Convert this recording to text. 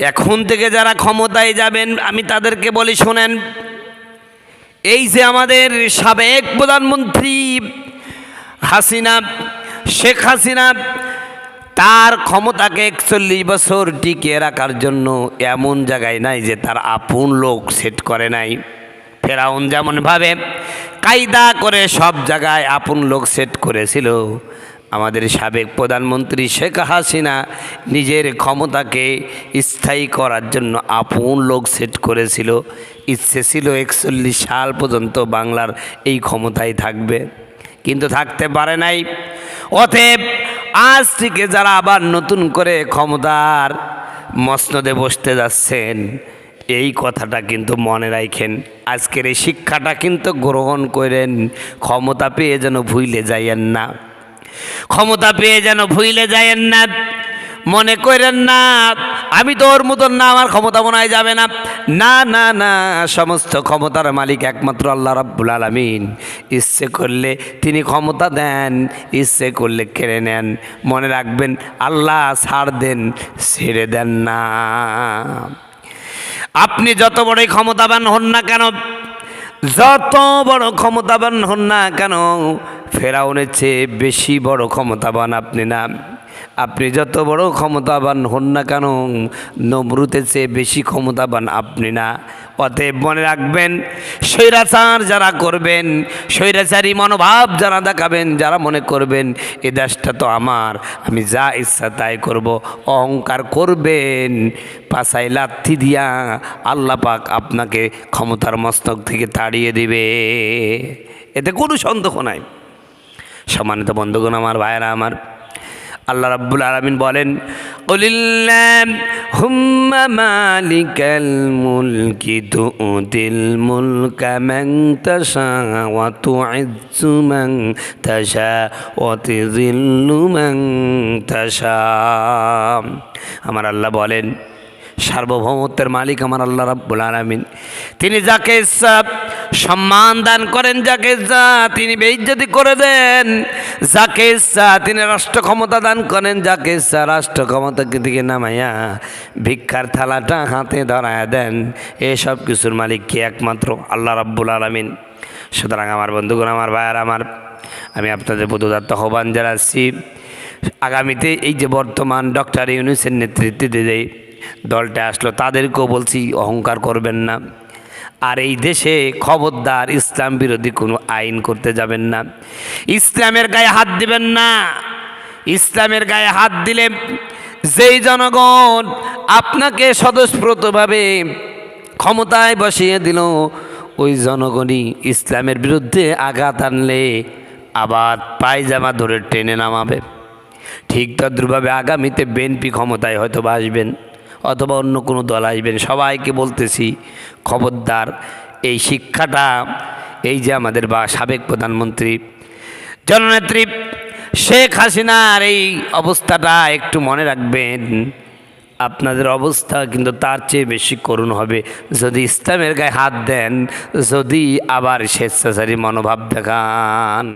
এখন থেকে যারা ক্ষমতায় যাবেন, আমি তাদেরকে বলি, শোনেন, এই যে আমাদের সাবেক প্রধানমন্ত্রী হাসিনা, শেখ হাসিনা, তার ক্ষমতাকে একচল্লিশ বছর টিকিয়ে রাখার জন্য এমন জায়গায় নাই যে তার আপন লোক সেট করে নাই। ফেরাউন যেমনভাবে কায়দা করে সব জায়গায় আপন লোক সেট করেছিল আমাদের সাবেক প্রধানমন্ত্রী শেখ হাসিনা নিজের ক্ষমতাকে স্থায়ী করার জন্য আপন লোক সেট করেছিল। ইচ্ছে ছিল একচল্লিশ সাল পর্যন্ত বাংলার এই ক্ষমতায় থাকবে। কিন্তু থাকতে পারে নাই। অতএব আজ থেকে যারা আবার নতুন করে ক্ষমতার মসনদে বসতে যাচ্ছেন, এই কথাটা কিন্তু মনে রাখেন। আজকের এই শিক্ষাটা কিন্তু গ্রহণ করেন, ক্ষমতা পেয়ে যেন ভুইলে যাইয়েন না। ক্ষমতা পেয়ে যেন ভুইলে যাইয়েন না। মনে করেন না, আমি তো ওর মতন না, আমার ক্ষমতা মনে হয় যাবে না। না না না, সমস্ত ক্ষমতার মালিক একমাত্র আল্লাহ রাব্বুল আলমিন। ইচ্ছে করলে তিনি ক্ষমতা দেন, ইচ্ছে করলে কেড়ে নেন। মনে রাখবেন, আল্লাহ ছাড় দেন, ছেড়ে দেন না। আপনি যত বড়ই ক্ষমতাবান হন না কেন যত বড় ক্ষমতাবান হন না কেন ফেরাউনের চেয়ে বেশি বড় ক্ষমতাবান আপনি না। আপনি যত বড় ক্ষমতাবান হন না কেন নমরুতের চেয়ে বেশি ক্ষমতাবান আপনি না। অতএব মনে রাখবেন, স্বৈরাচার যারা করবেন, স্বৈরাচারী মনোভাব যারা দেখাবেন, যারা মনে করবেন, এ দেশটা তো আমার, আমি যা ইচ্ছা তাই করব, অহংকার করবেন। পাশায় লাথি দিয়া আল্লাহ পাক আপনাকে ক্ষমতার মস্তক থেকে তাড়িয়ে দিবে। এতে কোনো সন্দেহ নাই। সম্মানিত বন্ধুগণ, আমার ভাইয়েরা, আমার আল্লাহ রাব্বুল আলমিন বলেন হুম্মা মালিকাল মুলকি তুতিল মুলকা মান তাশা ওয়া তুইজ্জু মান তাশা ওয়া তুযিল্লু মান তাশা আমার আল্লাহ বলেন সার্বভৌমত্বের মালিক আমার আল্লাহ রাব্বুল আলামিন। তিনি যাকে ইচ্ছা সম্মান দান করেন, যাকে ইচ্ছা তিনি বেইজ্জতি করে দেন। যাকে ইচ্ছা তিনি রাষ্ট্র ক্ষমতা দান করেন, যাকে ইচ্ছা রাষ্ট্র ক্ষমতা থেকে নামাইয়া ভিক্ষার থালাটা হাতে ধরায় দেন। এসব কিছুর মালিক কি একমাত্র আল্লাহ রাব্বুল আলামিন? সুতরাং আমার বন্ধুগণ, আমার ভাইয়ার, আমার, আমি আপনাদের প্রদত্ত আহ্বান জানাচ্ছি। আগামীতে এই যে বর্তমান ডক্টর ইউনুসের নেতৃত্বে যে দলটা আসলো, তাদেরকেও বলছি, অহংকার করবেন না। আর এই দেশে খবরদার ইসলাম বিরোধী কোনো আইন করতে যাবেন না। ইসলামের গায়ে হাত দিবেন না। ইসলামের গায়ে হাত দিলে যেই জনগণ আপনাকে স্বতঃস্ফূর্তভাবে ক্ষমতায় বসিয়ে দিল, ওই জনগণই ইসলামের বিরুদ্ধে আঘাত আনলে আবার পায়জামা ধরে টেনে নামাবে। ঠিক তদ্রুপভাবে আগামীতে বিএনপি ক্ষমতায় হয়তো আসবেন। অথবা অন্য কোনো দল আসবেন, সবাইকে বলতেছি, খবরদার, এই শিক্ষাটা, এই যে আমাদের বা, সাবেক প্রধানমন্ত্রী, জননেত্রী শেখ হাসিনার এই অবস্থাটা একটু মনে রাখবেন। আপনাদের অবস্থা কিন্তু তার চেয়ে বেশি করুণ হবে। যদি ইসলামের গায়ে হাত দেন, যদি আবার স্বেচ্ছাচারী মনোভাব দেখান।